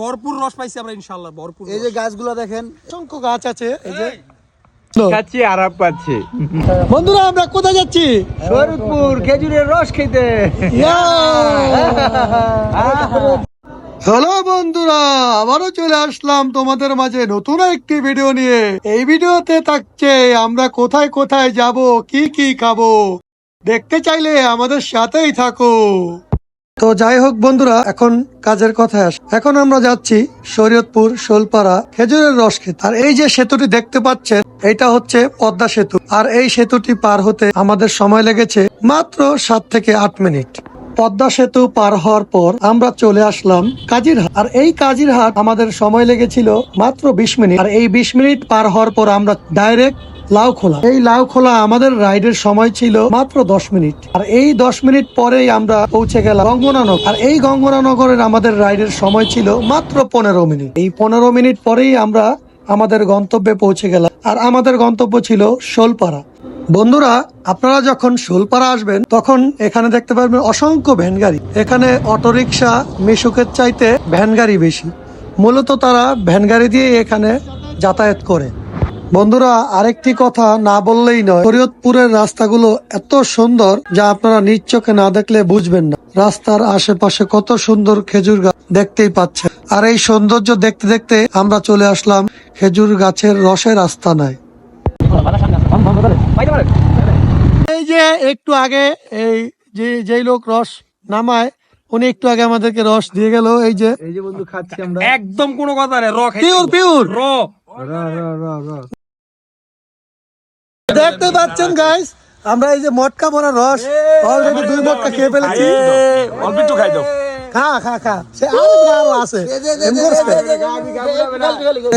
ভরপুর রস পাইছি আমরা ইনশাল্লাহ ভরপুর এই যে গাছগুলো দেখেন অসংখ্য গাছ আছে এই যে। খাচ্ছি আরাম পাচ্ছি বন্ধুরা আমরা কোথায় যাচ্ছি? শরৎপুর খেজুরের রস খেতে। হ্যালো বন্ধুরা আবারও চলে আসলাম তোমাদের মাঝে নতুন একটি ভিডিও নিয়ে। এই ভিডিওতে থাকছে আমরা কোথায় কোথায় যাব কি কি খাব? দেখতে চাইলে আমাদের সাথেই থাকো। তো যাই হোক বন্ধুরা, এখন কাজের কথায় আস এখন আমরা যাচ্ছি শরীয়তপুর শোলপাড়া খেজুরের রস খেতে। আর এই যে সেতুটি দেখতে পাচ্ছেন, এটা হচ্ছে পদ্মা সেতু। আর এই সেতুটি পার হতে আমাদের সময় লেগেছে মাত্র সাত থেকে আট মিনিট। পদ্মা সেতু পার হওয়ার পর আমরা চলে আসলাম কাজিরহাট। আর এই কাজিরহাট আমাদের সময় লেগেছিল মাত্র বিশ মিনিট। আর এই বিশ মিনিট পার হওয়ার পর আমরা ডাইরেক্ট লাউ খোলা। এই লাউ খোলা আমাদের রাইডের সময় ছিল মাত্র দশ মিনিট। আর এই দশ মিনিট পরেই আমরা পৌঁছে গেলাম গঙ্গনানগর। আর এই গঙ্গনানগরের আমাদের রাইডের সময় ছিল মাত্র পনেরো মিনিট। এই পনেরো মিনিট পরেই আমরা আমাদের গন্তব্যে পৌঁছে গেলাম। আর আমাদের গন্তব্য ছিল শোলপাড়া। বন্ধুরা, আপনারা যখন শোলপাড়া আসবেন, তখন এখানে দেখতে পারবেন অসংখ্য ভ্যান গাড়ি। এখানে অটোরিকশা মিশুকের চাইতে ভ্যান গাড়ি বেশি। মূলত তারা ভ্যান গাড়ি দিয়ে এখানে যাতায়াত করে। বন্ধুরা আরেকটি কথা না বললেই নয়। শরীয়তপুরের রাস্তাগুলো এত সুন্দর যা আপনারা নিজ চোখে না দেখলে বুঝবেন না। রাস্তার আশেপাশে কত সুন্দর খেজুর গাছ দেখতেই পাচ্ছেন। আর এই সৌন্দর্য দেখতে দেখতে আমরা চলে আসলাম খেজুর গাছের রসের আস্তানায়। এই যে একটু আগে এই যে যেই লোক রস নামায় উনি একটু আগে আমাদেরকে রস দিয়ে গেল। এই যে এই যে বন্ধু খাচ্ছি আমরা। একদম কোনো কথা নেই র। পিওর পিওর র। দেখতে পাচ্ছেন গাইস আমরা এই যে মটকা ভরা রস অলরেডি দুই মটকা খেয়ে ফেলেছি। অল্প একটু খাই দাও। খা খা খা। সে আরও আরও আছে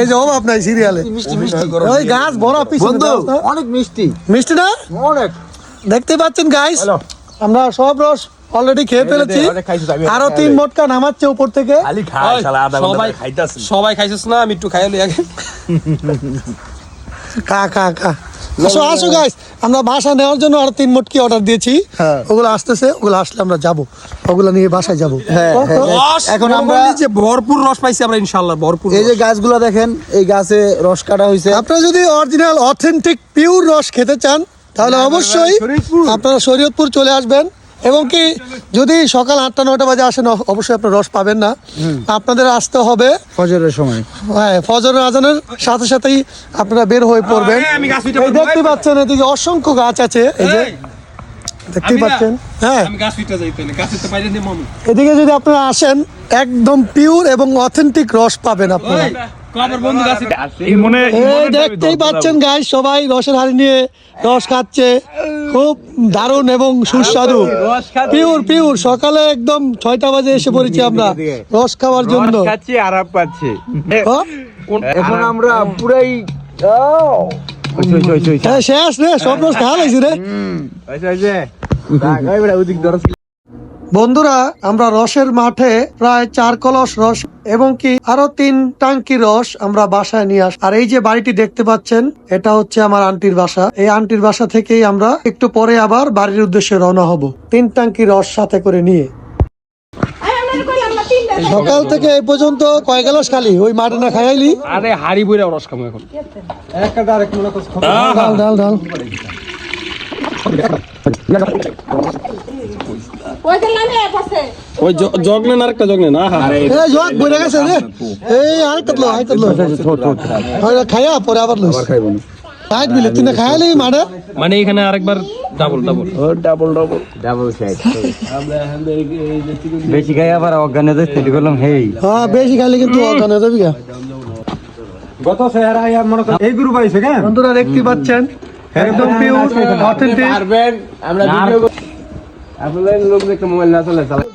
এই যে অভাব নাই সিরিয়ালে। ওই গাছ বড় পিছনে অনেক মিষ্টি। মিষ্টি না? অনেক। দেখতে পাচ্ছেন গাইস আমরা সব রস অলরেডি খেয়ে ফেলেছি। আরও তিন মটকা নামাচ্ছে উপর থেকে। সবাই সবাই খাইছিস না আমি একটু খাই লই আগে। খা খা খা। আসো আসো গাইস আমরা বাসা নেওয়ার জন্য আরও তিন মটকি অর্ডার দিয়েছি। ওগুলো আসতেছে ওগুলো আসলে আমরা যাব। ওগুলো নিয়ে বাসায় যাব। রস এখন আমরা- যে ভরপুর রস পাইছি আমরা ইনশাল্লাহ ভরপুর এই যে। গাছগুলো দেখেন এই গাছে রস কাটা হয়েছে আপনারা যদি অরিজিনাল অথেন্টিক পিওর রস খেতে চান তাহলে অবশ্যই আপনারা শরীয়তপুর চলে আসবেন। এবং কি যদি সকাল আটটা নয়টা বাজে আসেন অবশ্যই আপনার রস পাবেন না। আপনাদের আসতে হবে ফজরের সময়। হ্যাঁ ফজর আজানের সাথে সাথেই আপনারা বের হয়ে পড়বেন। পড়ব, দেখতে পাচ্ছেন এদিকে অসংখ্য গাছ আছে। এই যে দেখতেই পাচ্ছেন হ্যাঁ। এদিকে যদি আপনারা আসেন একদম পিওর এবং অথেন্টিক রস পাবেন আপনারা। ওই, বন্ধু গাছ এই মনে এই দেখতেই পাচ্ছেন গাইস সবাই রসের হাড়ি নিয়ে রস খাচ্ছে। খুব দারুণ এবং সুস্বাদু। পিওর পিওর সকালে একদম ছয়টা বাজে এসে পড়েছি আমরা রস খাওয়ার জন্য। রস খাচ্ছি আরাম পাচ্ছি। এখন আমরা পুরাই। হ্যাঁ, শেষ রে সব রস খাওয়া লাগছে রে। বন্ধুরা আমরা রসের মাঠে প্রায় চার কলস রস এবং কি আরও তিন টাঙ্কি রস আমরা বাসায় নিয়ে আস আর এই যে বাড়িটি দেখতে পাচ্ছেন এটা হচ্ছে আমার আন্টির বাসা। এই আন্টির বাসা থেকেই আমরা একটু পরে আবার বাড়ির উদ্দেশ্যে রওনা হব। তিন টাঙ্কি রস সাথে করে নিয়ে। সকাল থেকে এই পর্যন্ত কয় গ্লাস খালি? ওই মাঠে না খাইলি আরে হাড়ি বইরা রস খামু এখন। ডাল ডাল ডাল ওই জগ নেন আরেকটা জগ নেন এই জগ বইরে গেছে রে। এই আরেকটা লো আরেকটা লো। খাইয়া পরে আবার লইস। সাইড মিলে না মানে এখানে আরেকবার ডাবল ডাবল ডাবল সাইড বেশি খাই আবার অজ্ঞান হয়ে করলাম হেই। হ্যাঁ বেশি খাইলে কিন্তু অজ্ঞান হয়ে যাবি গা। গত আর মনে করেন এই গ্রুপ আইছে কেন? বন্ধুরা দেখতে পাচ্ছেন একদম পিওর অথেন্টিক আমরা ভিডিও আপনাদের লোক দেখতে মোবাইল না চলে চালা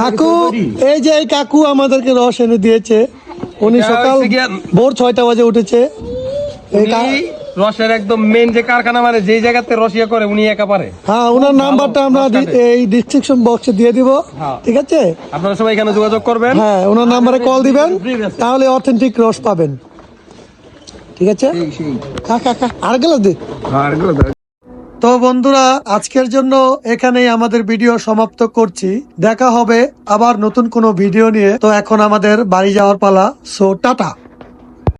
কাকু এই যে এই কাকু আমাদেরকে রস এনে দিয়েছে উনি সকাল ভোর ছয়টা বাজে উঠেছে। রসের একদম মেন যে কারখানা মানে যেই জায়গাতে রসিয়া করে উনি একা পারে। হ্যাঁ ওনার নাম্বারটা আমরা এই ডিসক্রিপশন বক্সে দিয়ে দিব ঠিক আছে? আপনারা সবাই এখানে যোগাযোগ করবেন। হ্যাঁ ওনার নাম্বারে কল দিবেন তাহলে অথেন্টিক রস পাবেন। ঠিক আছে? খা খা খা আর গেল দে। আরগুলো তো বন্ধুরা আজকের জন্য এখানেই আমাদের ভিডিও সমাপ্ত করছি। দেখা হবে আবার নতুন কোনো ভিডিও নিয়ে। তো এখন আমাদের বাড়ি যাওয়ার পালা। So tata.